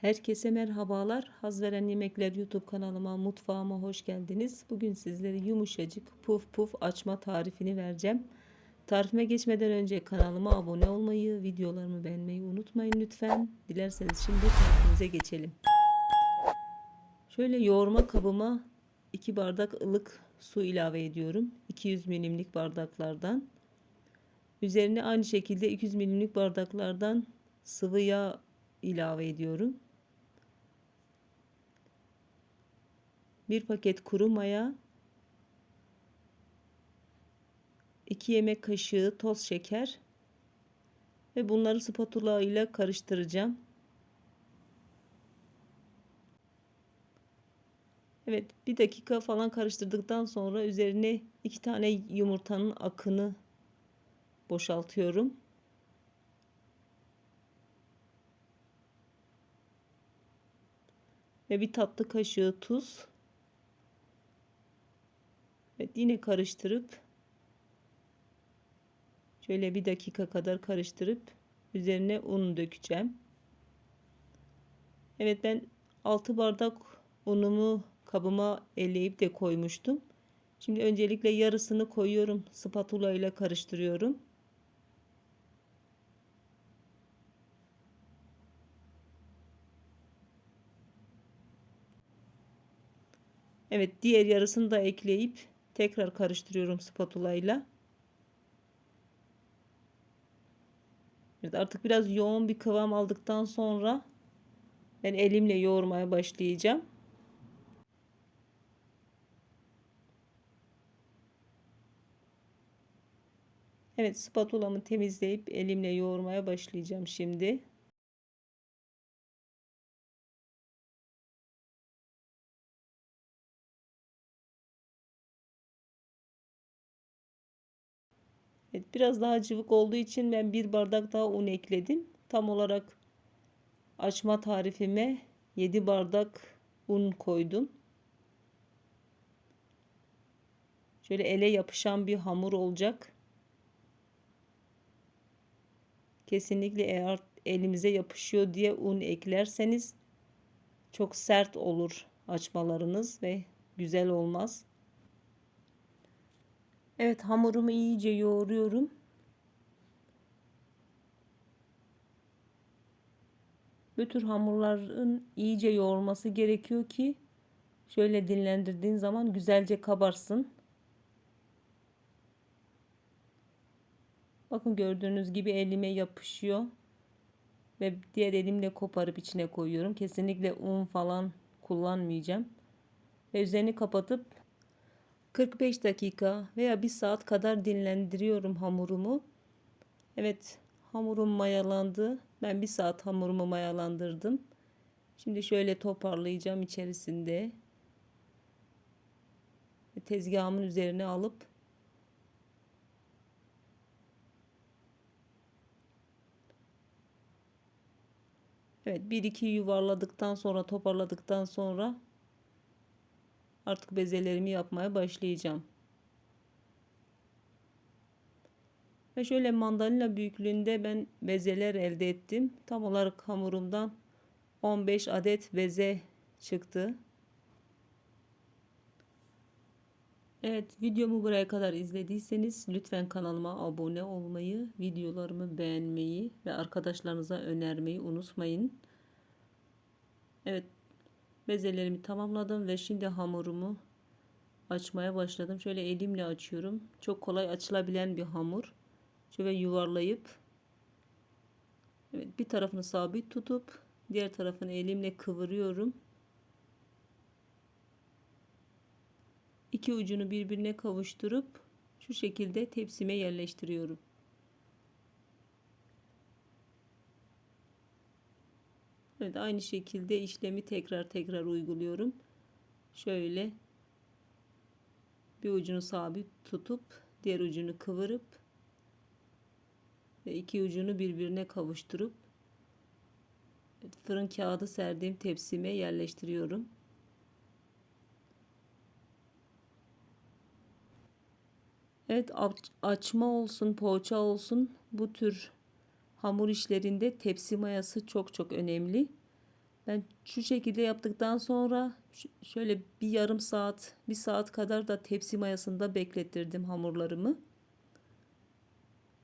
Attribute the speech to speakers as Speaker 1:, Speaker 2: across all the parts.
Speaker 1: Herkese merhabalar. Haz veren yemekler YouTube kanalıma, mutfağıma hoş geldiniz. Bugün sizlere yumuşacık puf puf açma tarifini vereceğim. Tarifime geçmeden önce kanalıma abone olmayı, videolarımı beğenmeyi unutmayın lütfen. Dilerseniz şimdi tarifimize geçelim. Şöyle yoğurma kabıma 2 bardak ılık su ilave ediyorum. 200 milimlik bardaklardan. Üzerine aynı şekilde 200 milimlik bardaklardan sıvı yağ ilave ediyorum. Bir paket kuru maya, 2 yemek kaşığı toz şeker ve bunları spatula ile karıştıracağım. Evet, bir dakika falan karıştırdıktan sonra üzerine iki tane yumurtanın akını boşaltıyorum. Ve bir tatlı kaşığı tuz. Evet, yine karıştırıp şöyle bir dakika kadar karıştırıp üzerine un dökeceğim. Evet ben 6 bardak unumu kabıma eleyip de koymuştum. Şimdi öncelikle yarısını koyuyorum. Spatula ile karıştırıyorum. Evet diğer yarısını da ekleyip tekrar karıştırıyorum spatula ile. Evet, artık biraz yoğun bir kıvam aldıktan sonra ben elimle yoğurmaya başlayacağım. Evet spatulamı temizleyip elimle yoğurmaya başlayacağım şimdi. Evet, biraz daha cıvık olduğu için ben bir bardak daha un ekledim. Tam olarak açma tarifime 7 bardak un koydum. Şöyle ele yapışan bir hamur olacak. Kesinlikle eğer elimize yapışıyor diye un eklerseniz çok sert olur açmalarınız ve güzel olmaz. Evet hamurumu iyice yoğuruyorum. Bu tür hamurların iyice yoğurması gerekiyor ki şöyle dinlendirdiğin zaman güzelce kabarsın. Bakın gördüğünüz gibi elime yapışıyor. Ve diğer elimle koparıp içine koyuyorum. Kesinlikle un falan kullanmayacağım. Ve üzerini kapatıp 45 dakika veya 1 saat kadar dinlendiriyorum hamurumu. Evet hamurum mayalandı. Ben 1 saat hamurumu mayalandırdım. Şimdi şöyle toparlayacağım içerisinde. Tezgahımın üzerine alıp Evet bir iki yuvarladıktan sonra toparladıktan sonra artık bezelerimi yapmaya başlayacağım. Ve şöyle mandalina büyüklüğünde ben bezeler elde ettim. Tam olarak hamurumdan 15 adet beze çıktı. Evet videomu buraya kadar izlediyseniz lütfen kanalıma abone olmayı, videolarımı beğenmeyi ve arkadaşlarınıza önermeyi unutmayın. Evet bezelerimi tamamladım ve şimdi hamurumu açmaya başladım. Şöyle elimle açıyorum. Çok kolay açılabilen bir hamur. Şöyle yuvarlayıp evet, bir tarafını sabit tutup diğer tarafını elimle kıvırıyorum. iki ucunu birbirine kavuşturup şu şekilde tepsime yerleştiriyorum. Evet aynı şekilde işlemi tekrar tekrar uyguluyorum. Şöyle bir ucunu sabit tutup diğer ucunu kıvırıp ve iki ucunu birbirine kavuşturup fırın kağıdı serdiğim tepsime yerleştiriyorum. Evet açma olsun poğaça olsun bu tür hamur işlerinde tepsi mayası çok çok önemli. Ben şu şekilde yaptıktan sonra şöyle bir yarım saat, bir saat kadar da tepsi mayasında beklettirdim hamurlarımı.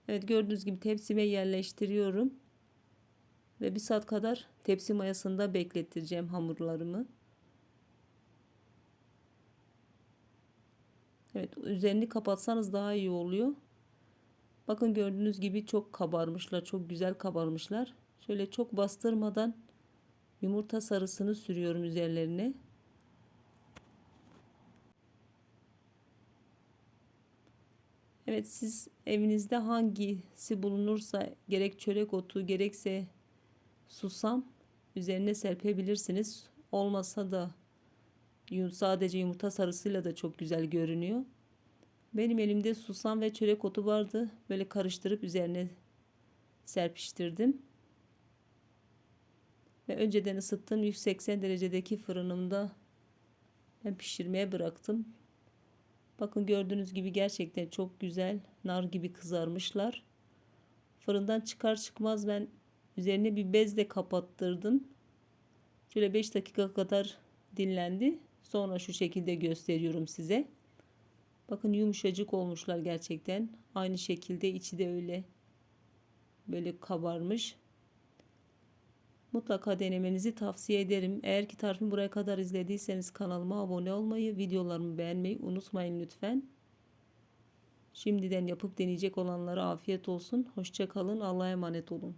Speaker 1: Evet gördüğünüz gibi tepsime yerleştiriyorum. Ve bir saat kadar tepsi mayasında beklettireceğim hamurlarımı. Evet üzerini kapatsanız daha iyi oluyor. Bakın gördüğünüz gibi çok kabarmışlar. Çok güzel kabarmışlar. Şöyle çok bastırmadan yumurta sarısını sürüyorum üzerlerine. Evet siz evinizde hangisi bulunursa gerek çörek otu gerekse susam üzerine serpebilirsiniz. Olmasa da sadece yumurta sarısıyla da çok güzel görünüyor. Benim elimde susam ve çörek otu vardı. Böyle karıştırıp üzerine serpiştirdim. Ve önceden ısıttığım 180 derecedeki fırınımda ben pişirmeye bıraktım. Bakın gördüğünüz gibi gerçekten çok güzel nar gibi kızarmışlar. Fırından çıkar çıkmaz ben üzerine bir bezle kapattırdım. Şöyle 5 dakika kadar dinlendi. Sonra şu şekilde gösteriyorum size. Bakın yumuşacık olmuşlar gerçekten. Aynı şekilde içi de öyle böyle kabarmış. Mutlaka denemenizi tavsiye ederim. Eğer ki tarifimi buraya kadar izlediyseniz kanalıma abone olmayı, videolarımı beğenmeyi unutmayın lütfen. Şimdiden yapıp deneyecek olanlara afiyet olsun. Hoşça kalın. Allah'a emanet olun.